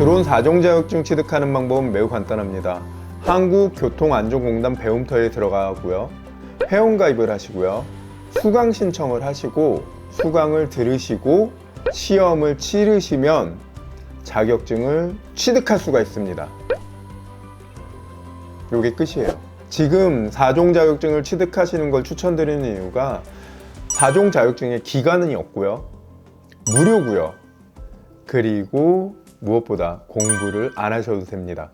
드론 4종 자격증 취득하는 방법은 매우 간단합니다. 한국교통안전공단 배움터에 들어가고요. 회원 가입을 하시고요. 수강 신청을 하시고 수강을 들으시고 시험을 치르시면 자격증을 취득할 수가 있습니다. 요게 끝이에요. 지금 4종 자격증을 취득하시는 걸 추천드리는 이유가 4종 자격증에 기간이 없고요. 무료고요. 그리고 무엇보다 공부를 안 하셔도 됩니다.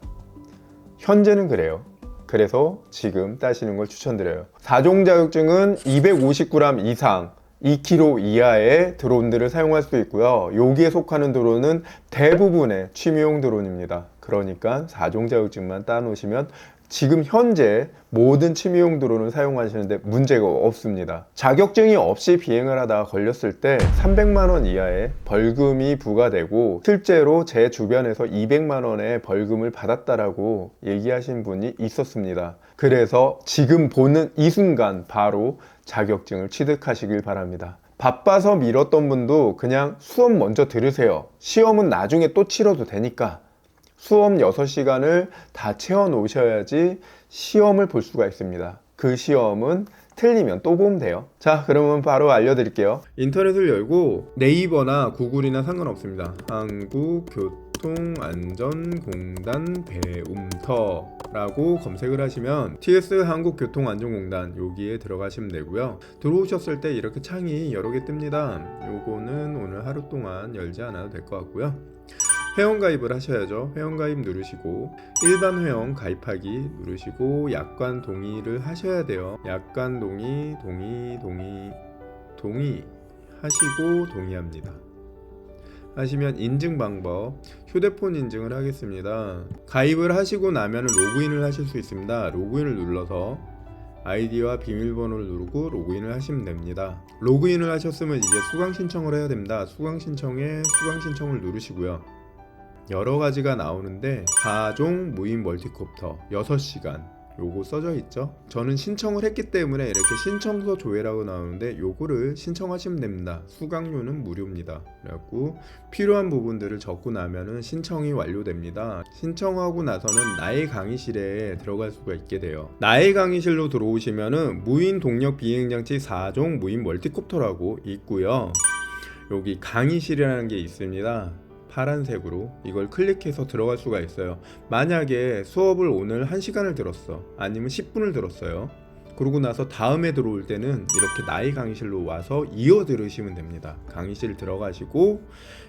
현재는 그래요. 그래서 지금 따시는 걸 추천드려요. 4종 자격증은 250g 이상 2kg 이하의 드론들을 사용할 수 있고요. 여기에 속하는 드론은 대부분의 취미용 드론입니다. 그러니까 4종 자격증만 따놓으시면 지금 현재 모든 취미용 드론을 사용하시는데 문제가 없습니다. 자격증이 없이 비행을 하다가 걸렸을 때 300만 원 이하의 벌금이 부과되고 실제로 제 주변에서 200만 원의 벌금을 받았다라고 얘기하신 분이 있었습니다. 그래서 지금 보는 이 순간 바로 자격증을 취득하시길 바랍니다. 바빠서 미뤘던 분도 그냥 수업 먼저 들으세요. 시험은 나중에 또 치러도 되니까. 수업 6시간을 다 채워 놓으셔야지 시험을 볼 수가 있습니다. 그 시험은 틀리면 또 보면 돼요. 자, 그러면 바로 알려드릴게요. 인터넷을 열고 네이버나 구글이나 상관없습니다. 한국교통안전공단 배움터라고 검색을 하시면 TS 한국교통안전공단 여기에 들어가시면 되고요. 들어오셨을 때 이렇게 창이 여러 개 뜹니다. 요거는 오늘 하루 동안 열지 않아도 될 것 같고요. 회원 가입을 하셔야죠. 회원 가입 누르시고 일반 회원 가입하기 누르시고 약관 동의를 하셔야 돼요. 약관 동의, 동의, 동의, 동의 하시고 동의합니다. 하시면 인증 방법 휴대폰 인증을 하겠습니다. 가입을 하시고 나면 로그인을 하실 수 있습니다. 로그인을 눌러서 아이디와 비밀번호를 누르고 로그인을 하시면 됩니다. 로그인을 하셨으면 이제 수강 신청을 해야 됩니다. 수강 신청에 수강 신청을 누르시고요. 여러 가지가 나오는데 4종 무인 멀티콥터 6시간. 요거 써져 있죠? 저는 신청을 했기 때문에 이렇게 신청서 조회라고 나오는데 요거를 신청하시면 됩니다. 수강료는 무료입니다. 그래갖고 필요한 부분들을 적고 나면은 신청이 완료됩니다. 신청하고 나서는 나의 강의실에 들어갈 수가 있게 돼요. 나의 강의실로 들어오시면은 무인 동력 비행장치 4종 무인 멀티콥터라고 있고요. 여기 강의실이라는 게 있습니다 파란색으로 이걸 클릭해서 들어갈 수가 있어요. 만약에 수업을 오늘 1시간을 들었어. 아니면 10분을 들었어요. 그러고 나서 다음에 들어올 때는 이렇게 나이 강의실로 와서 이어 들으시면 됩니다. 강의실 들어가시고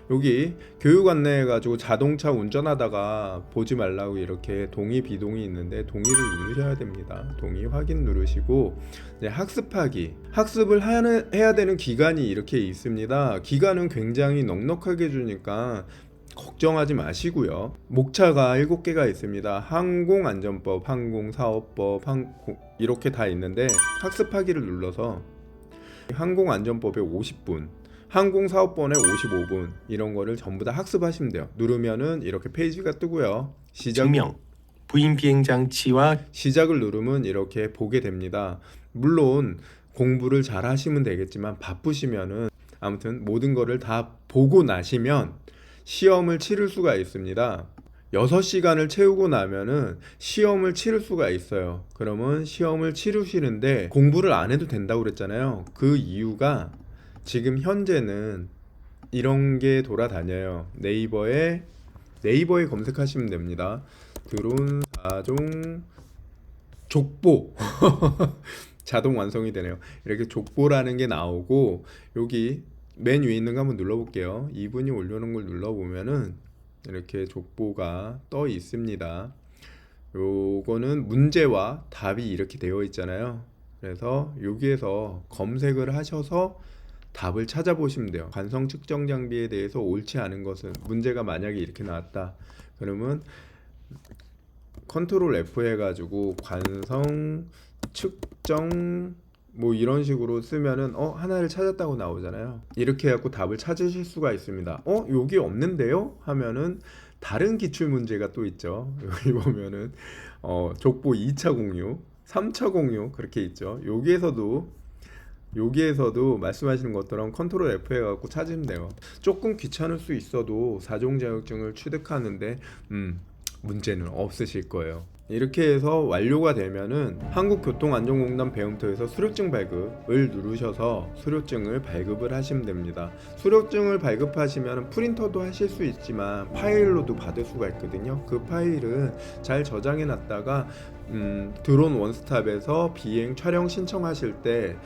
여기 교육 안내해 가지고 자동차 운전하다가 보지 말라고 이렇게 동의 비동의 있는데 동의를 누르셔야 됩니다. 동의 확인 누르시고 학습하기 학습을 하는, 해야 되는 기간이 이렇게 있습니다. 기간은 굉장히 넉넉하게 주니까 걱정하지 마시고요. 목차가 7개가 있습니다. 항공안전법, 항공사업법, 항공 이렇게 다 있는데 학습하기를 눌러서 항공안전법에 50분, 항공사업번에 55분 이런 거를 전부 다 학습하시면 돼요. 누르면은 이렇게 페이지가 뜨고요. 시작 증명 부인 비행 장치와 시작을 누르면 이렇게 보게 됩니다. 물론 공부를 잘 하시면 되겠지만 바쁘시면은 아무튼 모든 거를 다 보고 나시면 시험을 치를 수가 있습니다. 6시간을 채우고 나면은 시험을 치를 수가 있어요. 그러면 시험을 치르시는데 공부를 안 해도 된다고 그랬잖아요. 그 이유가 지금 현재는 이런 게 돌아다녀요. 네이버에 네이버에 검색하시면 됩니다. 드론 4종 족보 자동 완성이 되네요. 이렇게 족보라는 게 나오고 여기 맨 위에 있는 거 한번 눌러볼게요. 이분이 올려놓은 걸 눌러보면은 이렇게 족보가 떠 있습니다. 요거는 문제와 답이 이렇게 되어 있잖아요. 그래서 여기에서 검색을 하셔서 답을 찾아보시면 돼요. 관성 측정 장비에 대해서 옳지 않은 것은 문제가 만약에 이렇게 나왔다. 그러면 컨트롤 F 해가지고 관성 측정 뭐 이런 식으로 쓰면은 어 하나를 찾았다고 나오잖아요. 이렇게 해갖고 답을 찾으실 수가 있습니다. 어 여기 없는데요? 하면은 다른 기출 문제가 또 있죠. 여기 보면은 어 족보 2차 공유, 3차 공유 그렇게 있죠. 여기에서도 여기에서도 말씀하시는 것처럼 컨트롤 F 해갖고 찾으면 돼요. 조금 귀찮을 수 있어도 사종 자격증을 취득하는데 음, 문제는 없으실 거예요. 이렇게 해서 완료가 되면은 한국교통안전공단 배움터에서 수료증 발급을 누르셔서 수료증을 발급을 하시면 됩니다. 수료증을 발급하시면 프린터도 하실 수 있지만 파일로도 받을 수가 있거든요. 그 파일은 잘 저장해 놨다가 음, 드론 원스톱에서 비행 촬영 신청하실 때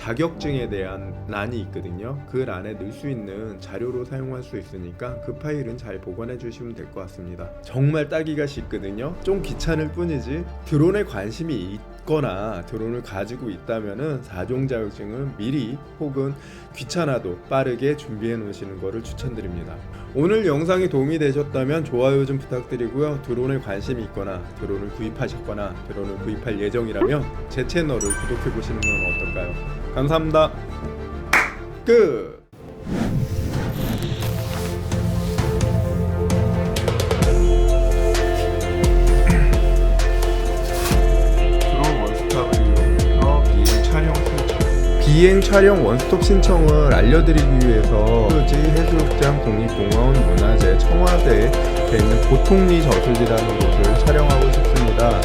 자격증에 대한 란이 있거든요. 그 란에 넣을 수 있는 자료로 사용할 수 있으니까 그 파일은 잘 보관해 주시면 될 것 같습니다. 정말 따기가 쉽거든요. 좀 귀찮을 뿐이지 드론에 관심이 있거나 드론을 가지고 있다면은 사종 자격증을 미리 혹은 귀찮아도 빠르게 준비해 놓으시는 것을 추천드립니다. 오늘 영상이 도움이 되셨다면 좋아요 좀 부탁드리고요. 드론에 관심이 있거나 드론을 구입하셨거나 드론을 구입할 예정이라면 제 채널을 구독해 보시는 건 어떨까요? 감사합니다. 끝. 비행 촬영 원스톱 신청을 알려드리기 위해서 수지 해수욕장 국립공원 문화재 청와대에 있는 보통리 저수지라는 곳을 촬영하고 싶습니다.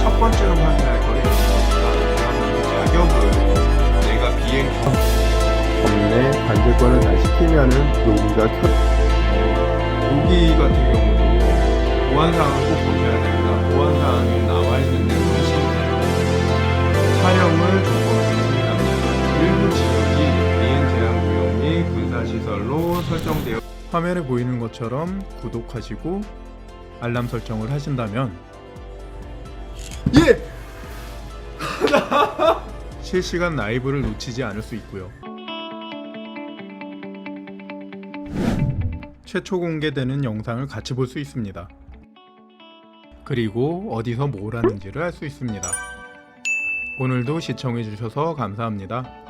첫 번째로 확인할 거는. 자격을 내가 비행 법내 관제권을 다 시키면은 여기가 켜 여기 같은 경우도 보안사항을 꼭 보셔야 됩니 화면에 보이는 것처럼 구독하시고 알람 설정을 하신다면 예! 실시간 라이브를 놓치지 않을 수 있고요. 최초 공개되는 영상을 같이 볼 수 있습니다. 그리고 어디서 뭘 하는지를 알 수 있습니다. 오늘도 시청해주셔서 감사합니다.